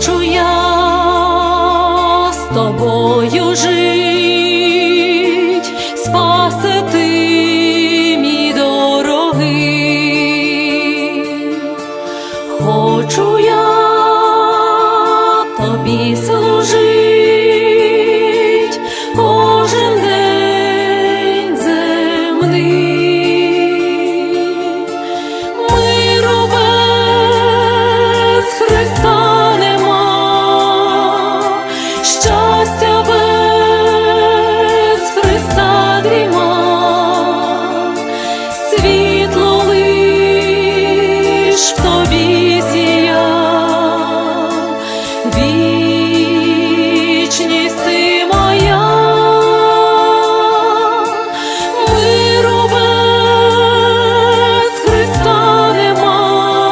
хочу я з тобою жить, спаси ти, мій дорогий, хочу я тобі служити, кожен день земний.